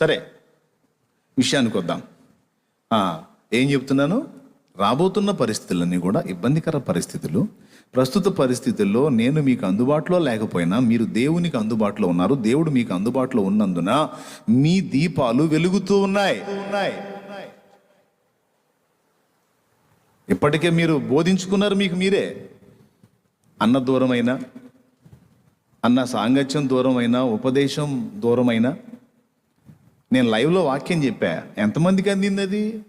సరే విషయానికి వద్దాం. ఏం చెప్తున్నాను? రాబోతున్న పరిస్థితులన్నీ కూడా ఇబ్బందికర పరిస్థితులు. ప్రస్తుత పరిస్థితుల్లో నేను మీకు అందుబాటులో లేకపోయినా మీరు దేవునికి అందుబాటులో ఉన్నారు దేవుడు మీకు అందుబాటులో ఉన్నందున మీ దీపాలు వెలుగుతూ ఉన్నాయి ఉన్నాయి. ఇప్పటికే మీరు బోధించుకున్నారు మీకు మీరే. అన్న దూరమైనా అన్న సాంగత్యం దూరమైనా ఉపదేశం దూరమైనా నేను లైవ్లో వాక్యం చెప్పా. ఎంతమందికి అందింది అది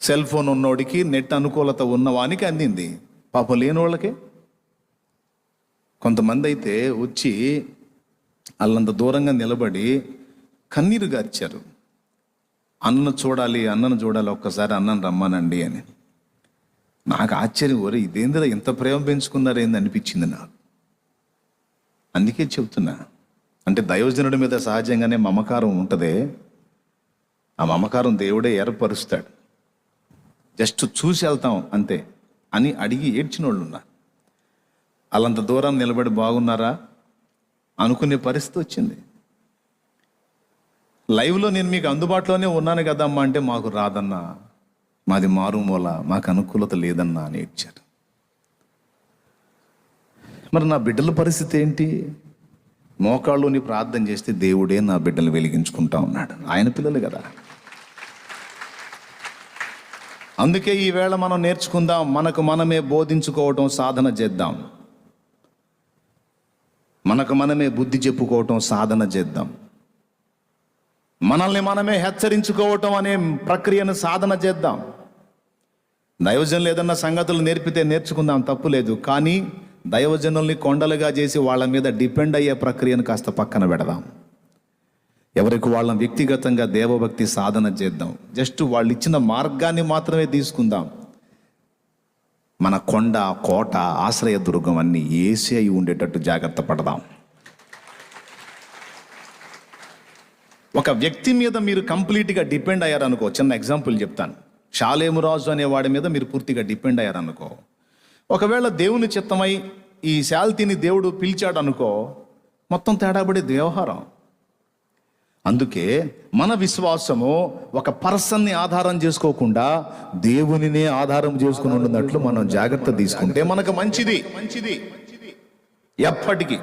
సెల్ ఫోన్ ఉన్నోడికి నెట్ అనుకూలత ఉన్నవానికి అందింది. పాపం లేని వాళ్ళకి కొంతమంది అయితే వచ్చి వాళ్ళంత దూరంగా నిలబడి కన్నీరు గార్చారు. అన్నను చూడాలి అన్నను చూడాలి ఒక్కసారి అన్నను రమ్మానండి అని. నాకు ఆశ్చర్యం ఒరే ఇదేందిరా ఇంత ప్రేమ పెంచుకున్నారేంది? అనిపించింది నాకు. అందుకే చెబుతున్నా అంటే దైవజనుడి మీద సహజంగానే మమకారం ఉంటుంది ఆ మమకారం దేవుడే ఏర్పరుస్తాడు. జస్ట్ చూసి వెళ్తాం అంతే అని అడిగి ఏడ్చిన వాళ్ళు ఉన్నారు వాళ్ళంత దూరం నిలబడి బాగున్నారా? అనుకునే పరిస్థితి వచ్చింది. లైవ్లో నేను మీకు అందుబాటులోనే ఉన్నాను కదమ్మా అంటే మాకు రాదన్నా మాది మారుమూల మాకు అనుకూలత లేదన్నా అని ఏడ్చారు. మరి నా బిడ్డల పరిస్థితి ఏంటి? మోకాళ్ళుని ప్రార్థన చేస్తే దేవుడే నా బిడ్డలు వెలిగించుకుంటా ఉన్నాడు. ఆయన పిల్లలు కదా. అందుకే ఈవేళ మనం నేర్చుకుందాం మనకు మనమే బోధించుకోవటం సాధన చేద్దాం. మనకు మనమే బుద్ధి చెప్పుకోవటం సాధన చేద్దాం. మనల్ని మనమే హెచ్చరించుకోవటం అనే ప్రక్రియను సాధన చేద్దాం. దైవజనులు ఏదన్నా సంగతులు నేర్పితే నేర్చుకుందాం తప్పు లేదు. కానీ దైవజనుల్ని కొండలుగా చేసి వాళ్ళ మీద డిపెండ్ అయ్యే ప్రక్రియను కాస్త పక్కన పెడదాం. ఎవరికి వాళ్ళ వ్యక్తిగతంగా దేవభక్తి సాధన చేద్దాం. జస్ట్ వాళ్ళు ఇచ్చిన మార్గాన్ని మాత్రమే తీసుకుందాం. మన కొండ కోట ఆశ్రయ దుర్గం అన్ని ఏసీ అయి ఉండేటట్టు జాగ్రత్త పడదాం. ఒక వ్యక్తి మీద మీరు కంప్లీట్గా డిపెండ్ అయ్యారనుకో చిన్న ఎగ్జాంపుల్ చెప్తాను. షాలేమురాజు అనే వాడి మీద మీరు పూర్తిగా డిపెండ్ అయ్యారనుకో ఒకవేళ దేవుని చిత్తమై ఈ శాల్తీని దేవుడు పిలిచాడు అనుకో మొత్తం తేడాబడి వ్యవహారం. అందుకే మన విశ్వాసము ఒక పర్సన్ని ఆధారం చేసుకోకుండా దేవునినే ఆధారం చేసుకుని ఉన్నట్లు మనం జాగ్రత్త తీసుకుంటే మనకు మంచిది మంచిది. ఎప్పటికీ.